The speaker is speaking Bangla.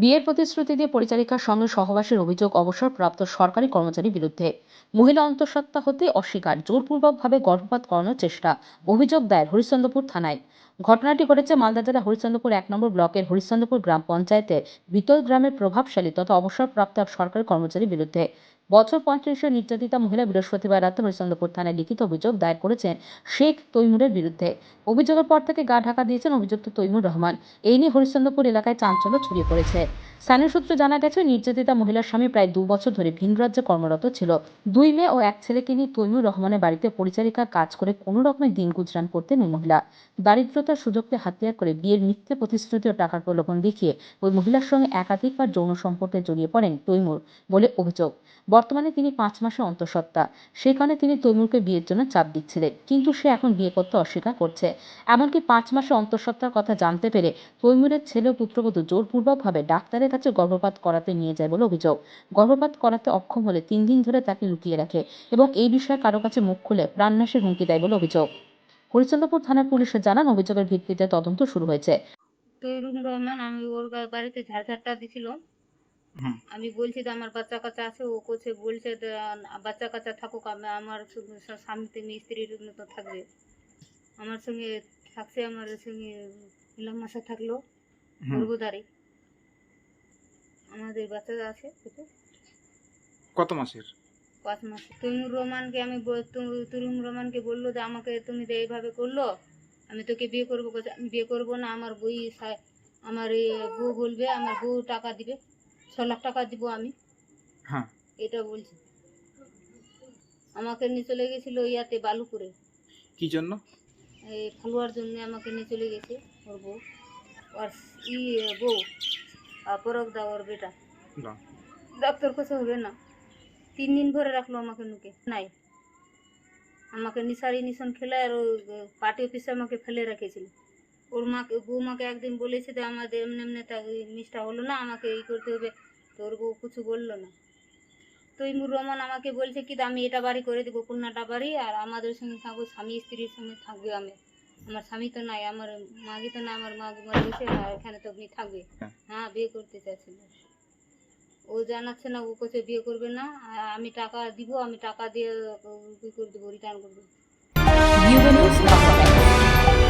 বিয়ের প্রতিশ্রুতি দিয়ে পরিচারিকার সঙ্গে সহবাসের অভিযোগ অবসরপ্রাপ্ত সরকারি কর্মচারীর বিরুদ্ধে। মহিলা অন্তঃসত্ত্বা হতে অস্বীকার। জোরপূর্বকভাবে গর্ভপাত করানোর চেষ্টা। অভিযোগ দায়ের হরিশ্চন্দ্রপুর থানায়। ঘটনাটি ঘটেছে মালদা জেলা হরিশ্চন্দ্রপুর এক নম্বর ব্লকের হরিশ্চন্দ্রপুর গ্রাম পঞ্চায়েতের বিতল গ্রামের প্রভাবশালী তথা অবসরপ্রাপ্ত এক সরকারি কর্মচারীর বিরুদ্ধে। বছর পঁয়ত্রিশের নির্যাতিতা মহিলা বৃহস্পতিবার রাতে হরিশ্চন্দ্রপুর থানায় লিখিত অভিযোগ দায়ের করেছেন শেখ তৈমুরের বিরুদ্ধে। অভিযোগের পর থেকে গা ঢাকা দিয়েছেন অভিযুক্ত তৈমুর রহমান। এই নিয়ে হরিশ্চন্দ্রপুর এলাকায় চাঞ্চল্য ছড়িয়ে পড়েছে। স্থানীয় সূত্রে জানা গেছে, নির্যাতিতা মহিলার স্বামী প্রায় দু বছর ধরে ভিন রাজ্যে কর্মরত ছিল। দুই মেয়ে ও এক ছেলেকে নিয়ে তৈমুর রহমানের বাড়িতে পরিচারিকার কাজ করে কোনো রকমের দিন গুজরান করতেন ওই মহিলা। দারিদ্রতার সুযোগকে হাতিয়ার করে বিয়ের মিথ্যে প্রতিশ্রুতি ও টাকার প্রলোভন দেখিয়ে ওই মহিলার সঙ্গে একাধিকবার যৌন সম্পর্কে জড়িয়ে পড়েন তৈমুর বলে অভিযোগ। বর্তমানে তিনি পাঁচ মাসে অন্তঃসত্ত্বা। সেই কারণে তিনি তৈমুরকে বিয়ের জন্য চাপ দিচ্ছিলেন। কিন্তু সে এখন বিয়ে করতে অস্বীকার করছে। এমনকি পাঁচ মাসে অন্তঃসত্ত্বার কথা জানতে পেরে তৈমুরের ছেলে ও পুত্রবধূ জোরপূর্বকভাবে ডাক্তারের কাছে গর্ভপাত করাতে নিয়ে যায় বলে অভিযোগ। গর্ভপাত করাতে অক্ষম হলে তিন দিন ধরে তাকে লুকিয়ে রাখে এবং এই বিষয়ে কারও কাছে মুখ খুলে প্রাণনাশের হুমকি দেয় বলে অভিযোগ। হরিচন্দ্রপুর থানার পুলিশে জানান অভিযোগের ভিত্তিতে তদন্ত শুরু হয়েছে। তরুণ রহমান আমি ওর বাড়িতে ঝাড়ঝাড়টা দিছিল। আমি বলছি যে আমার বাচ্চা কাচ্চা আছে ও কোচে বলছে যে, বাচ্চা কাচ্চা থাকুক আমি আমার সঙ্গে স্বামী তেমনি স্ত্রীর মতো থাকবে। আমার সঙ্গে থাকছে আমার সঙ্গে মিলাম মাসা থাকল গর্ভধারী। আমাদের বাচ্চা আছে কত মাসের? পাঁচ তৈমুর রহমানকে আমি বল- তু- রহমানকে বলল যে আমাকে তুমি যে এইভাবে করল আমি তোকে বিয়ে করব আমি বিয়ে করব না আমার বই আমার এই বউ বলবে আমার বউ টাকা দিবে ছ লাখ টাকা দিব আমি। হ্যাঁ। এটা বলছি। আমাকে নিয়ে চলে গেছিল ইয়াতে বালুপুরে। কি জন্য? এই ফালুয়ার জন্য আমাকে নিয়ে চলে গেছে ওর বউ। ওর ই বউ আর পরক দা ওর বেটা। না। ডাক্তার কাছে হবে না। তিন দিন ধরে রাখল আমাকে নুকে। নাই। আমাকে নিশারি নিশন খেলে আর পার্টি অফিসে আমাকে ফেলে রেখেছিল। ওর মাকে বউ মাকে একদিন বলেছে যে আমাদের এমনি এমনি তা মিসটা হলো না আমাকে এই করতে হবে। তো ওর বউ কিছু বলল না। তৈমুর রহমান আমাকে বলছে কি আমি এটা বাড়ি করে দেবো কন্যাটা বাড়ি আর আমাদের সঙ্গে থাকব স্বামী স্ত্রীর সঙ্গে থাকবে আমি। আমার স্বামী তো নাই আমার মাগি তো না আমার মা মরে গেছে আর এখানে তো আপনি থাকবে হ্যাঁ। হ্যাঁ বিয়ে করতে চাইছিল ও জানাচ্ছে না, ও কাছে বিয়ে করবে না আমি টাকা দিব, আমি টাকা দিয়ে করে দেবো রিটার্ন করে দেবো।